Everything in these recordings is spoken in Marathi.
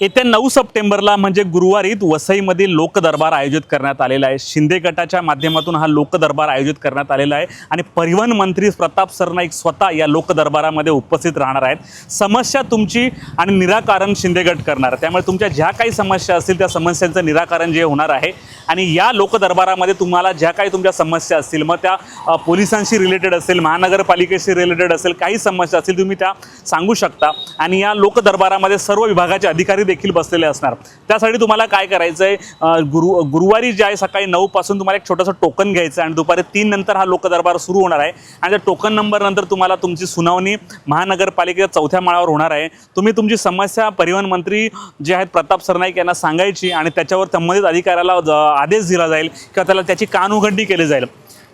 येत्या नऊ सप्टेंबरला म्हणजे गुरुवारीत वसईमध्ये लोकदरबार आयोजित करण्यात आलेला आहे. शिंदे गटाच्या माध्यमातून हा लोकदरबार आयोजित करण्यात आलेला आहे. आणि परिवहन मंत्री प्रताप सरनाईक स्वतः या लोकदरबारामध्ये उपस्थित राहणार आहेत. समस्या तुमची आणि निराकरण शिंदे गट करणार त्यामुळे तुमच्या ज्या काही समस्या असतील त्या समस्यांचं निराकरण जे होणार आहे. आणि या लोकदरबारामध्ये तुम्हाला ज्या काही तुमच्या समस्या असतील मग त्या पोलिसांशी रिलेटेड असेल महानगरपालिकेशी रिलेटेड असेल काही समस्या असतील तुम्ही त्या सांगू शकता. आणि या लोकदरबारामध्ये सर्व विभागाचे अधिकारी देखील बसलेले असणार. त्यासाठी तुम्हाला काय करायचं आहे गुरु गुरुवारी जे आहे सकाळी नऊ पासून तुम्हाला एक छोटंसं टोकन घ्यायचं आहे आणि दुपारी तीन नंतर हा लोकदरबार सुरू होणार आहे. आणि त्या टोकन नंबर नंतर तुम्हाला तुमची सुनावणी महानगरपालिकेच्या चौथ्या माळावर होणार आहे. तुम्ही तुमची समस्या परिवहन मंत्री जे आहेत प्रताप सरनाईक यांना सांगायची आणि त्याच्यावर संबंधित अधिकाऱ्याला आदेश दिला जाईल किंवा त्याला त्याची कानउघडणी केली जाईल.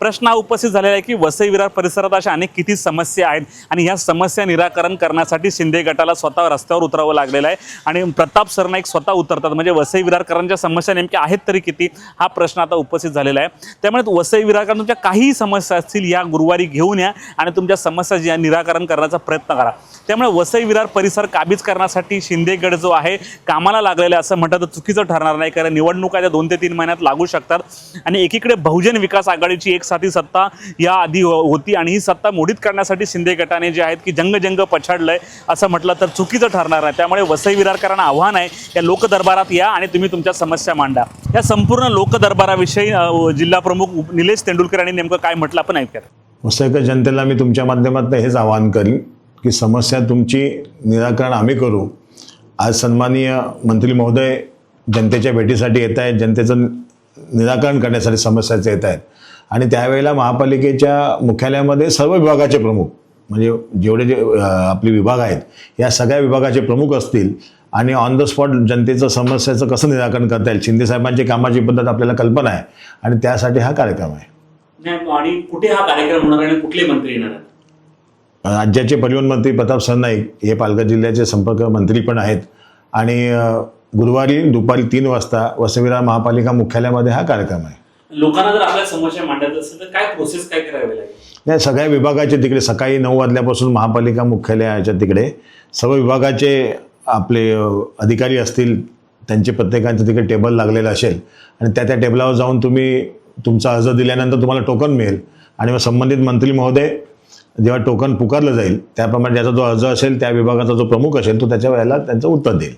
प्रश्न हा उपस्थित झालेला आहे की वसई विरार परिसरात अशा अनेक किती समस्या आहेत आणि ह्या समस्या निराकरण करण्यासाठी शिंदे गटाला स्वतः रस्त्यावर उतरावं लागलेलं आहे. आणि प्रताप सरनाईक स्वतः उतरतात. म्हणजे वसई विरारकरांच्या समस्या नेमक्या आहेत तरी किती? हा प्रश्न आता उपस्थित झालेला आहे. त्यामुळे वसई विरारकरांच्या तुमच्या काहीही समस्या असतील या गुरुवारी घेऊन या आणि तुमच्या समस्या ज्या निराकरण करण्याचा प्रयत्न करा. त्यामुळे वसई विरार परिसर काबीज करण्यासाठी शिंदेगड जो आहे कामाला लागलेला असं म्हटलं तर चुकीचं ठरणार नाही. कारण निवडणुका त्या दोन ते तीन महिन्यात लागू शकतात. आणि एकीकडे बहुजन विकास आघाडीची एक करण्यासाठी सत्ता या आधी हो- होती आणि ही सत्ता मोडीत करण्यासाठी शिंदे गटाने जे आहेत की जंग जंग पछाडलंय असं म्हटलं तर चुकीचं ठरणार आहे त्यामुळे वसई विरारकरांना आव्हान आहे या लोकदरबारात या आणि तुम्ही तुमच्या समस्या मांडा. या संपूर्ण लोकदरबाराविषयी जिल्हा प्रमुख निलेश तेंडुलकर यांनी नेमकं काय म्हटलं आपण ऐकूयात. वसईकर जनतेला मी तुमच्या माध्यमातून हेच आवाहन करीन की समस्या तुमची निराकरण आम्ही करू. आज सन्माननीय मंत्री महोदय जनतेच्या भेटीसाठी येत आहेत. जनतेचं निराकरण करण्यासाठी समस्याचे येत आहेत. आणि त्यावेळेला महापालिकेच्या मुख्यालयामध्ये सर्व विभागाचे प्रमुख म्हणजे जेवढे जे आपले विभाग आहेत या सगळ्या विभागाचे प्रमुख असतील आणि ऑन द स्पॉट जनतेचं समस्याचं कसं निराकरण करता येईल शिंदे साहेबांची कामाची पद्धत आपल्याला कल्पना आहे आणि त्यासाठी हा कार्यक्रम आहे. आणि कुठे हा कार्यक्रम होणार आणि कुठले मंत्री येणार राज्याचे परिवहन मंत्री प्रताप सरनाईक हे पालघर जिल्ह्याचे संपर्क मंत्री पण आहेत. आणि गुरुवारी दुपारी तीन वाजता वसविरा महापालिका मुख्यालयामध्ये हा कार्यक्रम आहे. लोकांना जर आपल्या समस्या मांडायचं असेल तर काय प्रोसेस काय करावी लागेल? या सगळ्या विभागाचे तिकडे सकाळी नऊ वाजल्यापासून महापालिका मुख्यालयाच्या तिकडे. सर्व विभागाचे आपले अधिकारी असतील त्यांचे प्रत्येकांचं तिकडे टेबल लागलेलं असेल आणि त्या त्या टेबलावर जाऊन तुम्ही तुमचा अर्ज दिल्यानंतर तुम्हाला टोकन मिळेल. आणि मग संबंधित मंत्री महोदय जेव्हा टोकन पुकारलं जाईल त्याप्रमाणे ज्याचा जो अर्ज असेल त्या विभागाचा जो प्रमुख असेल तो त्याच्या वेळेला त्यांचं उत्तर देईल.